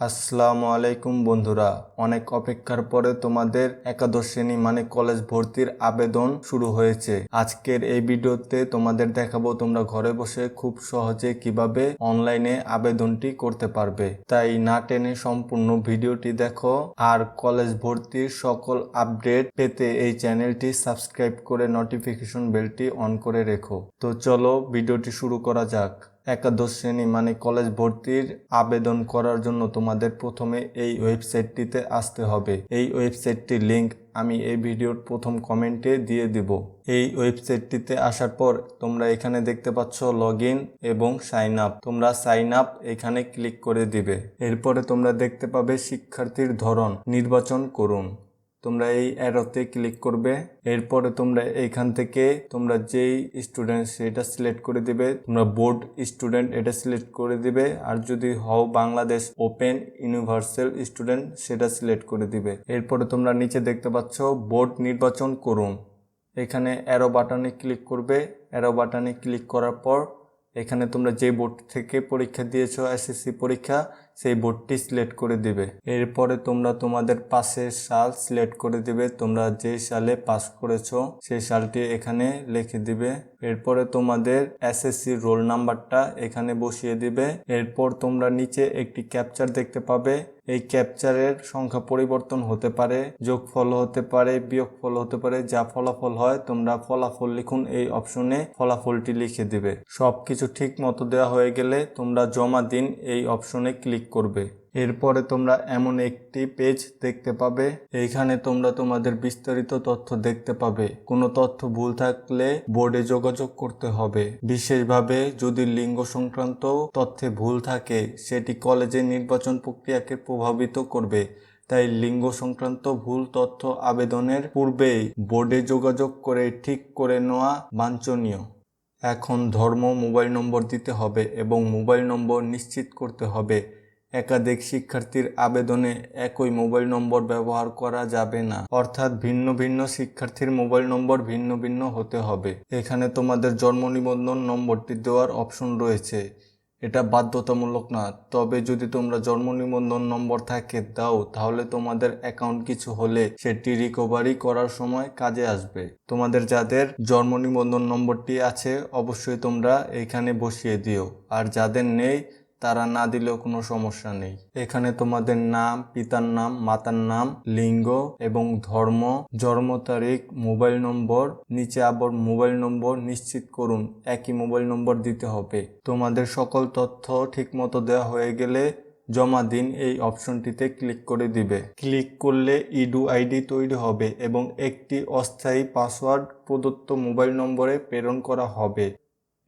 আসসালামু আলাইকুম বন্ধুরা। অনেক অপেক্ষার পরে তোমাদের একাদশ শ্রেণি মানে কলেজ ভর্তির আবেদন শুরু হয়েছে। আজকের এই ভিডিওতে তোমাদের দেখাবো তোমরা ঘরে বসে খুব সহজে কীভাবে অনলাইনে আবেদনটি করতে পারবে। তাই না টেনে সম্পূর্ণ ভিডিওটি দেখো। আর কলেজ ভর্তির সকল আপডেট পেতে এই চ্যানেলটি সাবস্ক্রাইব করে নোটিফিকেশন বেলটি অন করে রেখো। তো চলো ভিডিওটি শুরু করা যাক। একাদশ শ্রেণি মানে কলেজ ভর্তির আবেদন করার জন্য তোমাদের প্রথমে এই ওয়েবসাইটটিতে আসতে হবে। এই ওয়েবসাইটটির লিঙ্ক আমি এই ভিডিওর প্রথম কমেন্টে দিয়ে দিব। এই ওয়েবসাইটটিতে আসার পর তোমরা এখানে দেখতে পাচ্ছ লগ এবং সাইন আপ। তোমরা সাইন আপ এখানে ক্লিক করে দিবে। এরপরে তোমরা দেখতে পাবে শিক্ষার্থীর ধরন। নির্বাচন করুন। তোমরা এই অ্যারোতে ক্লিক করবে। এরপরে তোমরা এইখান থেকে তোমরা যেই স্টুডেন্ট সেটা সিলেক্ট করে দিবে। তোমরা বোর্ড স্টুডেন্ট এটা সিলেক্ট করে দিবে। আর যদি হও বাংলাদেশ ওপেন ইউনিভার্সাল স্টুডেন্ট সেটা সিলেক্ট করে দিবে। এরপরে তোমরা নিচে দেখতে পাচ্ছ বোর্ড নির্বাচন করুন। এখানে অ্যারো বাটনে ক্লিক করবে। অ্যারো বাটনে ক্লিক করার পর এখানে তোমরা যে বোর্ড থেকে পরীক্ষা দিয়েছ এসএসসি পরীক্ষা সেই বোর্ডটি সিলেক্ট করে দিবে। এরপরে তোমরা তোমাদের পাশের সাল সিলেক্ট করে দিবে। তোমরা যে সালে পাস করেছ, সেই সালটি এখানে লিখে দিবে। এরপরে তোমাদের এসএসসি রোল নাম্বারটা এখানে বসিয়ে দিবে। এরপর তোমরা নিচে একটি ক্যাপচার দেখতে পাবে। এই ক্যাপচারের সংখ্যা পরিবর্তন হতে পারে, যোগফল হতে পারে, বিয়োগফল হতে পারে, যা ফলাফল হয়, তোমরা ফলাফল লিখুন এই অপশনে ফলাফলটি লিখে দিবে। সবকিছু ঠিক মতো দেওয়া হয়ে গেলে তোমরা জমা দিন এই অপশনে ক্লিক করবে। এরপরে তোমরা এমন একটি পেজ দেখতে পাবে। এইখানে তোমরা তোমাদের বিস্তারিত তথ্য দেখতে পাবে। কোনো তথ্য ভুল থাকলে বোর্ডে যোগাযোগ করতে হবে। বিশেষভাবে যদি লিঙ্গ সংক্রান্ত তথ্যে ভুল থাকে, সেটি কলেজের নির্বাচন প্রক্রিয়াকে প্রভাবিত করবে। তাই লিঙ্গ সংক্রান্ত ভুল তথ্য আবেদনের পূর্বেই বোর্ডে যোগাযোগ করে ঠিক করে নেওয়া বাঞ্ছনীয়। এখন ধর্ম মোবাইল নম্বর দিতে হবে এবং মোবাইল নম্বর নিশ্চিত করতে হবে। একাধিক শিক্ষার্থীর আবেদনে একই মোবাইল নম্বর ব্যবহার করা যাবে না। অর্থাৎ ভিন্ন ভিন্ন শিক্ষার্থীর মোবাইল নম্বর ভিন্ন ভিন্ন হতে হবে। এখানে তোমাদের জন্ম নিবন্ধন নম্বরটি দেওয়ার অপশন রয়েছে। এটা বাধ্যতামূলক না, তবে যদি তোমরা জন্ম নিবন্ধন নম্বর থাকে, দাও, তাহলে তোমাদের অ্যাকাউন্ট কিছু হলে সেটি রিকভারি করার সময় কাজে আসবে। তোমাদের যাদের জন্ম নিবন্ধন নম্বরটি আছে, অবশ্যই তোমরা এখানে বসিয়ে দিও। আর যাদের নেই তারা না দিলেও কোনো সমস্যা নেই। এখানে তোমাদের নাম, পিতার নাম, মাতার নাম, লিঙ্গ এবং ধর্ম, জন্ম তারিখ, মোবাইল নম্বর, নিচে আবার মোবাইল নম্বর নিশ্চিত করুন, একই মোবাইল নম্বর দিতে হবে। তোমাদের সকল তথ্য ঠিকমতো দেওয়া হয়ে গেলে জমা দিন এই অপশনটিতে ক্লিক করে দিবে। ক্লিক করলে ইডু আইডি তৈরি হবে এবং একটি অস্থায়ী পাসওয়ার্ড প্রদত্ত মোবাইল নম্বরে প্রেরণ করা হবে।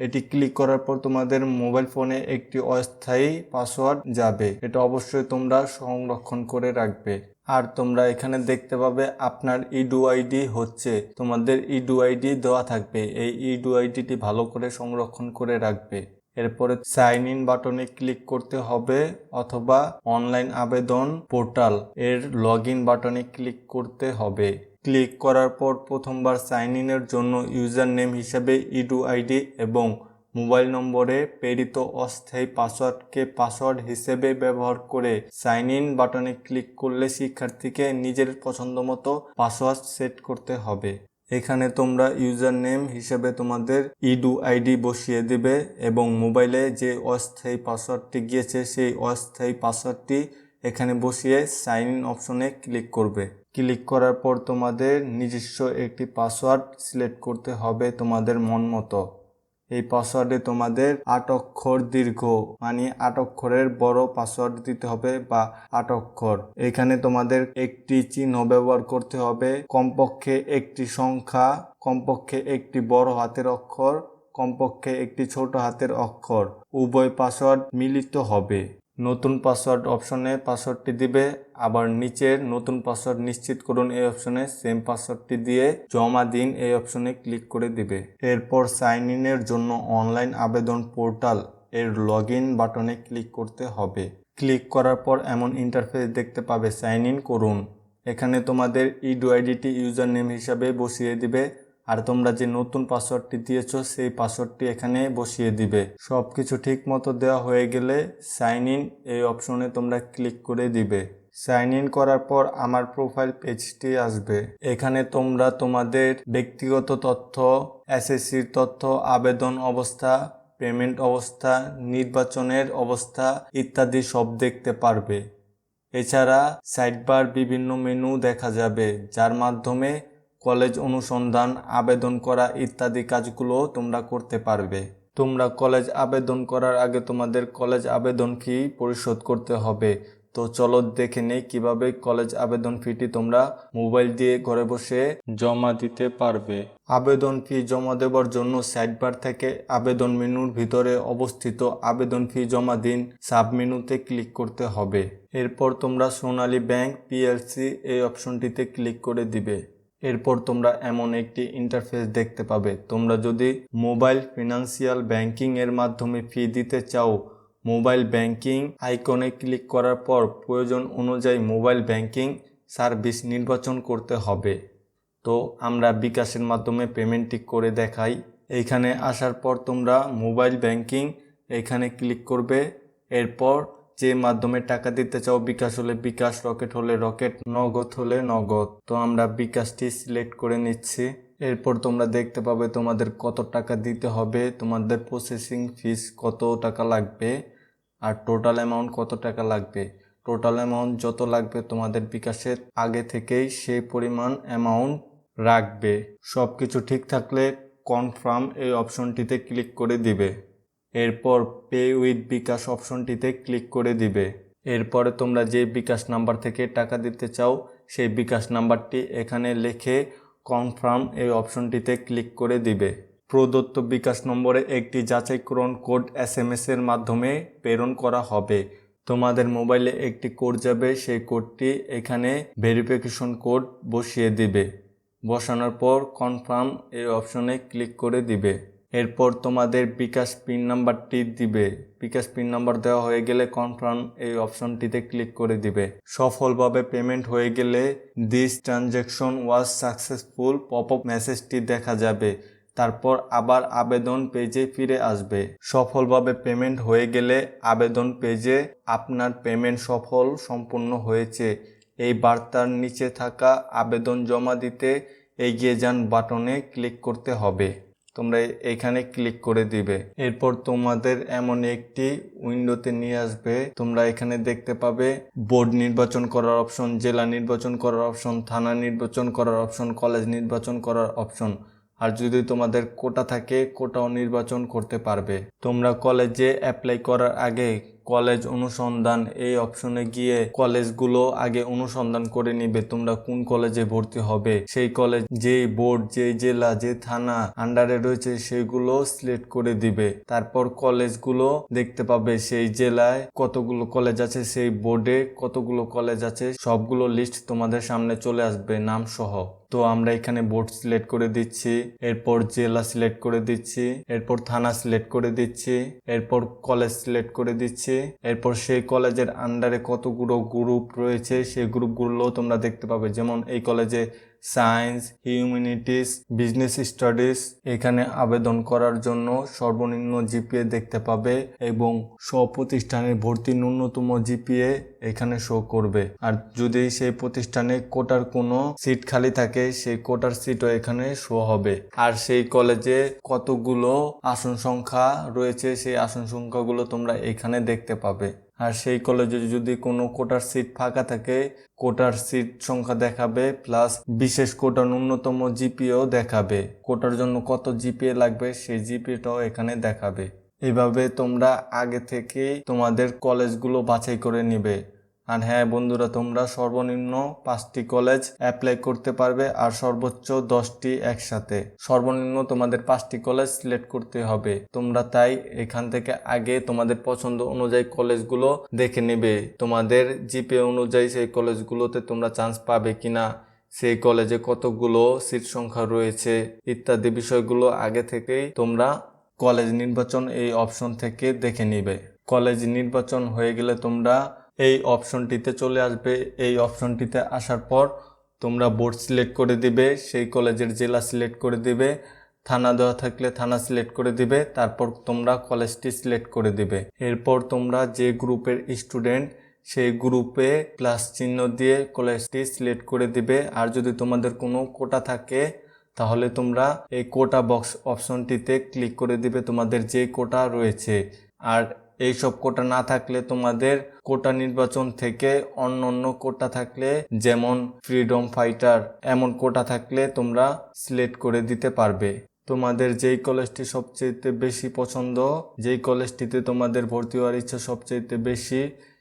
এটি ক্লিক করার পর তোমাদের মোবাইল ফোনে একটি অস্থায়ী পাসওয়ার্ড যাবে। এটা অবশ্যই তোমরা সংরক্ষণ করে রাখবে। আর তোমরা এখানে দেখতে পাবে আপনার ইডু আইডি হচ্ছে। তোমাদের ইডু আইডি দেওয়া থাকবে। এই ইডু আইডিটি ভালো করে সংরক্ষণ করে রাখবে। এরপরে সাইন ইন বাটনে ক্লিক করতে হবে অথবা অনলাইন আবেদন পোর্টাল এর লগ ইন বাটনে ক্লিক করতে হবে। ক্লিক করার পর প্রথমবার সাইন ইনের জন্য ইউজার নেম হিসেবে ইডু আইডি এবং মোবাইল নম্বরে প্রেরিত অস্থায়ী পাসওয়ার্ডকে পাসওয়ার্ড হিসেবে ব্যবহার করে সাইন ইন বাটনে ক্লিক করলে শিক্ষার্থীকে নিজের পছন্দ মতো পাসওয়ার্ড সেট করতে হবে। এখানে তোমরা ইউজার নেম হিসেবে তোমাদের ইডু আইডি বসিয়ে দেবে এবং মোবাইলে যে অস্থায়ী পাসওয়ার্ডটি গিয়েছে সেই অস্থায়ী পাসওয়ার্ডটি এখানে বসিয়ে সাইন ইন অপশনে ক্লিক করবে। ক্লিক করার পর তোমাদের নিজস্ব একটি পাসওয়ার্ড সিলেক্ট করতে হবে তোমাদের মন মতো। এই পাসওয়ার্ডে তোমাদের আট অক্ষর দীর্ঘ মানে আট অক্ষরের বড় পাসওয়ার্ড দিতে হবে বা আট অক্ষর এখানে তোমাদের একটি চিহ্ন ব্যবহার করতে হবে, কমপক্ষে একটি সংখ্যা, কমপক্ষে একটি বড় হাতের অক্ষর, কমপক্ষে একটি ছোট হাতের অক্ষর। উভয় পাসওয়ার্ড মিলিত হবে। নতুন পাসওয়ার্ড অপশনে পাসওয়ার্ডটি দিবে, আবার নিচের নতুন পাসওয়ার্ড নিশ্চিত করুন এই অপশনে সেম পাসওয়ার্ডটি দিয়ে জমা দিন এই অপশনে ক্লিক করে দিবে। এরপর সাইন ইনের জন্য অনলাইন আবেদন পোর্টাল এর লগ ইন বাটনে ক্লিক করতে হবে। ক্লিক করার পর এমন ইন্টারফেস দেখতে পাবে সাইন ইন করুন। এখানে তোমাদের ইডু আইডিটি ইউজার নেম হিসাবে বসিয়ে দিবে। আর তোমরা যে নতুন পাসওয়ার্ডটি দিয়েছ, সেই পাসওয়ার্ডটি এখানে বসিয়ে দিবে। সব কিছু ঠিক মতো দেওয়া হয়ে গেলে সাইন ইন এই অপশনে তোমরা ক্লিক করে দিবে। সাইন ইন করার পর আমার প্রোফাইল পেজটি আসবে। এখানে তোমরা তোমাদের ব্যক্তিগত তথ্য এসএসসির তথ্য, আবেদন অবস্থা পেমেন্ট অবস্থা, নির্বাচনের অবস্থা ইত্যাদি সব দেখতে পারবে। এছাড়া সাইডবার বিভিন্ন মেনু দেখা যাবে, যার মাধ্যমে কলেজ অনুসন্ধান, আবেদন করা ইত্যাদি কাজগুলো তোমরা করতে পারবে। তোমরা কলেজ আবেদন করার আগে তোমাদের কলেজ আবেদন ফি পরিশোধ করতে হবে। তো চলো দেখে নেই কীভাবে কলেজ আবেদন ফিটি তোমরা মোবাইল দিয়ে ঘরে বসে জমা দিতে পারবে। আবেদন ফি জমা দেওয়ার জন্য সাইডবার থেকে আবেদন মেনুর ভিতরে অবস্থিত আবেদন ফি জমা দিন সাব মেনুতে ক্লিক করতে হবে। এরপর তোমরা সোনালী ব্যাংক পিএলসি এই অপশনটিতে ক্লিক করে দিবে। এরপর তোমরা এমন একটি ইন্টারফেস দেখতে পাবে। তোমরা যদি মোবাইল ফিনান্সিয়াল ব্যাংকিং এর মাধ্যমে ফি দিতে চাও মোবাইল ব্যাংকিং আইকনে ক্লিক করার পর প্রয়োজন অনুযায়ী মোবাইল ব্যাংকিং সার্ভিস নির্বাচন করতে হবে। তো আমরা বিকাশের মাধ্যমে পেমেন্টটি করে দেখাই। এইখানে আসার পর তোমরা মোবাইল ব্যাংকিং এখানে ক্লিক করবে। এরপর যে মাধ্যমে টাকা দিতে চাও, বিকাশ হলে বিকাশ, রকেট হলে রকেট, নগদ হলে নগদ। তো আমরা বিকাশটি সিলেক্ট করে নিচ্ছি। এরপর তোমরা দেখতে পাবে তোমাদের কত টাকা দিতে হবে, তোমাদের প্রসেসিং ফিস কত টাকা লাগবে, আর টোটাল অ্যামাউন্ট কত টাকা লাগবে। টোটাল অ্যামাউন্ট যত লাগবে তোমাদের বিকাশের আগে থেকেই সেই পরিমাণ অ্যামাউন্ট রাখবে। সব কিছু ঠিক থাকলে কনফার্ম এই অপশনটিতে ক্লিক করে দিবে। এরপর পে উইথ বিকাশ অপশনটিতে ক্লিক করে দিবে। এরপরে তোমরা যে বিকাশ নাম্বার থেকে টাকা দিতে চাও, সেই বিকাশ নাম্বারটি এখানে লিখে কনফার্ম এই অপশনটিতে ক্লিক করে দিবে। প্রদত্ত বিকাশ নম্বরে একটি যাচাইকরণ কোড এস এম এর মাধ্যমে প্রেরণ করা হবে। তোমাদের মোবাইলে একটি কোড যাবে, সেই কোডটি এখানে ভেরিফিকেশন কোড বসিয়ে দিবে। বসানোর পর কনফার্ম এই অপশনে ক্লিক করে দিবে। এরপর তোমাদের বিকাশ পিন নাম্বারটি দিবে। বিকাশ পিন নাম্বার দেওয়া হয়ে গেলে কনফার্ম এই অপশনটিতে ক্লিক করে দিবে। সফলভাবে পেমেন্ট হয়ে গেলে this transaction was successful pop up মেসেজটি দেখা যাবে। তারপর আবার আবেদন পেজে ফিরে আসবে। সফলভাবে পেমেন্ট হয়ে গেলে আবেদন পেজে আপনার পেমেন্ট সফল সম্পূর্ণ হয়েছে। এই বার্তার নিচে থাকা আবেদন জমা দিতে এগিয়ে যান বাটনে ক্লিক করতে হবে। তোমরা এখানে ক্লিক করে দিবে। এরপর তোমাদের এমন একটি উইন্ডোতে নিয়ে আসবে। তোমরা এখানে দেখতে পাবে বোর্ড নির্বাচন করার অপশন জেলা নির্বাচন করার অপশন থানা নির্বাচন করার অপশন কলেজ নির্বাচন করার অপশন আর যদি তোমাদের কোটা থাকে, কোটাও নির্বাচন করতে পারবে। তোমরা কলেজে অ্যাপ্লাই করার আগে কলেজ অনুসন্ধান, এই অপশনে গিয়ে কলেজগুলো আগে অনুসন্ধান করে নিবে, তোমরা কোন কলেজে ভর্তি হবে? সেই কলেজ যে বোর্ড যে জেলা, যে থানা আন্ডারে রয়েছে, সেগুলো সিলেক্ট করে দিবে। তারপর কলেজগুলো দেখতে পাবে সেই জেলায় কতগুলো কলেজ আছে, সেই বোর্ডে কতগুলো কলেজ আছে, সবগুলো লিস্ট তোমাদের সামনে চলে আসবে নাম সহ তো আমরা এখানে বোর্ড সিলেক্ট করে দিচ্ছি, এরপর জেলা সিলেক্ট করে দিচ্ছি, এরপর থানা সিলেক্ট করে দিচ্ছি, এরপর কলেজ সিলেক্ট করে দিচ্ছি এরপর সেই কলেজের আন্ডারে কতগুলো গ্রুপ রয়েছে সেই গ্রুপগুলো তোমরা দেখতে পাবে। যেমন এই কলেজে সায়েন্স, হিউম্যানিটিস, বিজনেস স্টাডিজ এখানে আবেদন করার জন্য সর্বনিম্ন জিপিএ দেখতে পাবে এবং স্বপ্রতিষ্ঠানের ভর্তি ন্যূনতম জিপিএ এখানে শো করবে। আর যদি সেই প্রতিষ্ঠানে কোটার কোনো সিট খালি থাকে, সেই কোটার সিটও এখানে শো হবে। আর সেই কলেজে কতগুলো আসন সংখ্যা রয়েছে, সেই আসন সংখ্যাগুলো তোমরা এখানে দেখতে পাবে। আর সেই কলেজে যদি কোনো কোটার সিট ফাঁকা থাকে কোটার সিট সংখ্যা দেখাবে প্লাস বিশেষ কোটার ন্যূনতম জিপিও দেখাবে। কোটার জন্য কত জিপিএ লাগবে, সেই জিপিএটাও এখানে দেখাবে। এভাবে তোমরা আগে থেকে তোমাদের কলেজগুলো বাছাই করে নিবে। আর হ্যাঁ বন্ধুরা, তোমরা সর্বনিম্ন পাঁচটি কলেজ অ্যাপ্লাই করতে পারবে আর সর্বোচ্চ দশটি একসাথে। সর্বনিম্ন তোমাদের পাঁচটি কলেজ সিলেক্ট করতে হবে। তোমরা তাই এখান থেকে আগে তোমাদের পছন্দ অনুযায়ী কলেজগুলো দেখে নেবে। তোমাদের জিপে অনুযায়ী সেই কলেজগুলোতে তোমরা চান্স পাবে কিনা, সেই কলেজে কতগুলো সিট সংখ্যা রয়েছে, ইত্যাদি বিষয়গুলো আগে থেকেই তোমরা কলেজ নির্বাচন এই অপশন থেকে দেখে নিবে। কলেজ নির্বাচন হয়ে গেলে তোমরা এই অপশনটিতে চলে আসবে। এই অপশনটিতে আসার পর তোমরা বোর্ড সিলেক্ট করে দিবে, সেই কলেজের জেলা সিলেক্ট করে দিবে, থানা দেওয়া থাকলে থানা সিলেক্ট করে দিবে, তারপর তোমরা কলেজটি সিলেক্ট করে দিবে। এরপর তোমরা যে গ্রুপের স্টুডেন্ট, সেই গ্রুপে প্লাস চিহ্ন দিয়ে কলেজটি সিলেক্ট করে দিবে। আর যদি তোমাদের কোনো কোটা থাকে, তাহলে তোমরা এই কোটা বক্স অপশনটিতে ক্লিক করে দিবে তোমাদের যে কোটা রয়েছে। আর এই সব কোটা না থাকলে তোমাদের কোটা নির্বাচন থেকে অন্য অন্য কোটা থাকলে যেমন ফ্রিডম ফাইটার, এমন কোটা থাকলে তোমরা সিলেক্ট করে দিতে পারবে। তোমাদের যেই কলেজটি সবচেয়ে বেশি পছন্দ, যেই কলেজটিতে তোমাদের ভর্তি হওয়ার ইচ্ছা সবচেয়ে বেশি,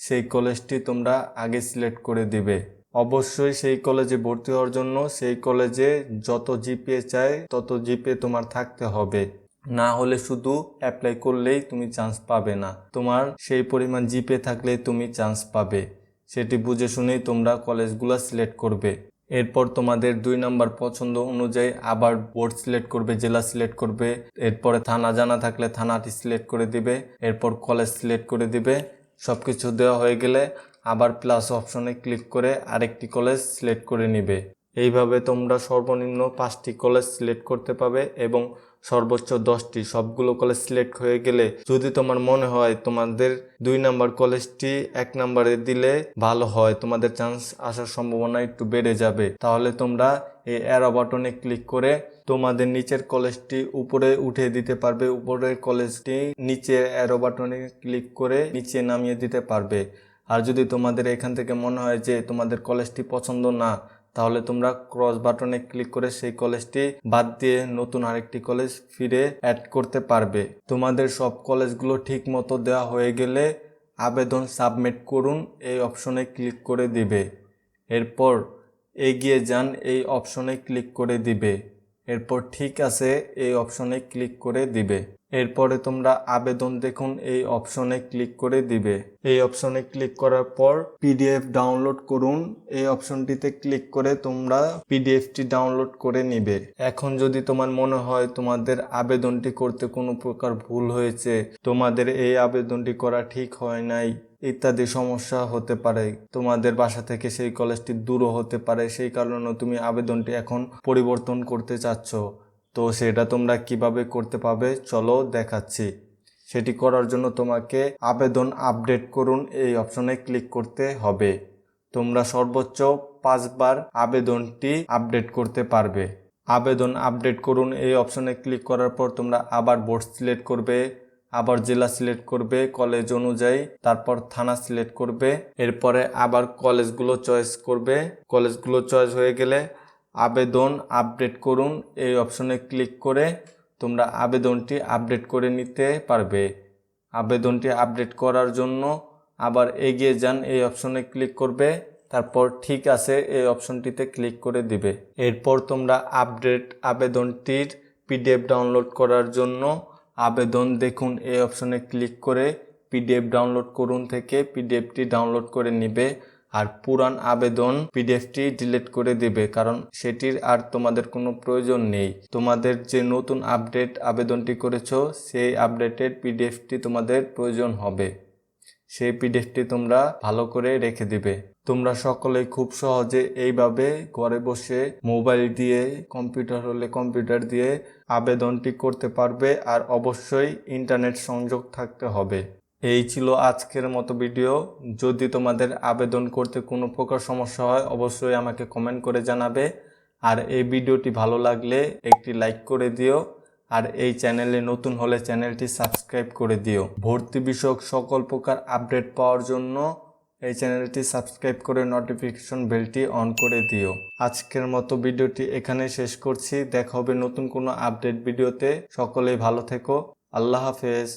সেই কলেজটি তোমরা আগে সিলেক্ট করে দিবে। অবশ্যই সেই কলেজে ভর্তি হওয়ার জন্য সেই কলেজে যত জিপিএ চায় তত জিপিএ তোমার থাকতে হবে। না হলে শুধু অ্যাপ্লাই করলেই তুমি চান্স পাবে না। তোমার সেই পরিমাণ জিপে থাকলে তুমি চান্স পাবে। সেটি বুঝে শুনেই তোমরা কলেজগুলো সিলেক্ট করবে। এরপর তোমাদের দুই নাম্বার পছন্দ অনুযায়ী আবার বোর্ড সিলেক্ট করবে, জেলা সিলেক্ট করবে। এরপরে থানা জানা থাকলে থানাটি সিলেক্ট করে দিবে। এরপর কলেজ সিলেক্ট করে দিবে। সব কিছু দেওয়া হয়ে গেলে আবার প্লাস অপশনে ক্লিক করে আরেকটি কলেজ সিলেক্ট করে নিবে। এইভাবে তোমরা সর্বনিম্ন পাঁচটি কলেজ সিলেক্ট করতে পাবে এবং সর্বোচ্চ দশটি, সবগুলো কলেজ সিলেক্ট হয়ে গেলে যদি তোমার মনে হয় তোমাদের দুই নাম্বার কলেজটি এক নাম্বারে দিলে ভালো হয়, তোমাদের চান্স আসার সম্ভাবনা একটু বেড়ে যাবে, তাহলে তোমরা এই অ্যারো বাটনে ক্লিক করে তোমাদের নিচের কলেজটি উপরে উঠে দিতে পারবে, উপরের কলেজটি নিচে অ্যারো বাটনে ক্লিক করে নিচে নামিয়ে দিতে পারবে। আর যদি তোমাদের এখান থেকে মনে হয় যে তোমাদের কলেজটি পছন্দ না তাহলে তোমরা ক্রস বাটনে ক্লিক করে সেই কলেজটি বাদ দিয়ে নতুন আরেকটি কলেজ ফিরে অ্যাড করতে পারবে। তোমাদের সব কলেজগুলো ঠিক মতো দেওয়া হয়ে গেলে আবেদন সাবমিট করুন, এই অপশনে ক্লিক করে দিবে। এরপর এগিয়ে যান, এই অপশনে ক্লিক করে দিবে। এরপর ঠিক আছে, এই অপশনে ক্লিক করে দিবে। এরপরে তোমরা আবেদন দেখুন, এই অপশনে ক্লিক করে দিবে। এই অপশনে ক্লিক করার পর পিডিএফ ডাউনলোড করুন। এই অপশনটিতে ক্লিক করে তোমরা পিডিএফটি ডাউনলোড করে নিবে। এখন যদি তোমার মনে হয় তোমাদের আবেদনটি করতে কোনো প্রকার ভুল হয়েছে, তোমাদের এই আবেদনটি করা ঠিক হয় নাই, ইত্যাদি সমস্যা হতে পারে, তোমাদের বাসা থেকে সেই কলেজটি দূরও হতে পারে, সেই কারণে তুমি আবেদনটি এখন পরিবর্তন করতে চাচ্ছ। তো সেটা তোমরা কীভাবে করতে পাবে চলো দেখাচ্ছি। সেটি করার জন্য তোমাকে আবেদন আপডেট করুন, এই অপশনে ক্লিক করতে হবে। তোমরা সর্বোচ্চ পাঁচবার আবেদনটি আপডেট করতে পারবে। আবেদন আপডেট করুন, এই অপশনে ক্লিক করার পর তোমরা আবার বোর্ড সিলেক্ট করবে, আবার জেলা সিলেক্ট করবে, কলেজ অনুযায়ী, তারপর থানা সিলেক্ট করবে, এরপরে আবার কলেজগুলো চয়েস করবে। কলেজগুলো চয়েস হয়ে গেলে আবেদন আপডেট করুন। এই অপশনে ক্লিক করে তোমরা আবেদনটি আপডেট করে নিতে পারবে। আবেদনটি আপডেট করার জন্য আবার এগিয়ে যান, এই অপশনে ক্লিক করবে, তারপর ঠিক আছে, এই অপশনটিতে ক্লিক করে দিবে। এরপর তোমরা আপডেট আবেদনটির পিডিএফ ডাউনলোড করার জন্য আবেদন দেখুন, এই অপশনে ক্লিক করে পিডিএফ ডাউনলোড করুন থেকে পিডিএফটি ডাউনলোড করে নিবে। আর পুরান আবেদন পিডিএফটি ডিলিট করে দিবে, কারণ সেটির আর তোমাদের কোনো প্রয়োজন নেই। তোমাদের যে নতুন আপডেট আবেদনটি করেছ, সেই আপডেটেড পিডিএফটি তোমাদের প্রয়োজন হবে। সেই পিডিএফটি তোমরা ভালো করে রেখে দিবে। তোমরা সকলেই খুব সহজে এইভাবে ঘরে বসে মোবাইল দিয়ে, কম্পিউটার হলে কম্পিউটার দিয়ে আবেদনটি করতে পারবে, আর অবশ্যই ইন্টারনেট সংযোগ থাকতে হবে। এই ছিল আজকের মতো ভিডিও। যদি তোমাদের আবেদন করতে কোনো প্রকার সমস্যা হয়, অবশ্যই আমাকে কমেন্ট করে জানাবে। আর এই ভিডিওটি ভালো লাগলে একটি লাইক করে দিও। আর এই চ্যানেলে নতুন হলে চ্যানেলটি সাবস্ক্রাইব করে দিও। ভর্তি বিষয়ক সকল প্রকার আপডেট পাওয়ার জন্য এই চ্যানেলটি সাবস্ক্রাইব করে নোটিফিকেশন বেলটি অন করে দিও। আজকের মতো ভিডিওটি এখানে শেষ করছি। দেখা হবে নতুন কোনো আপডেট ভিডিওতে। সকলেই ভালো থেকো। আল্লাহ হাফেজ।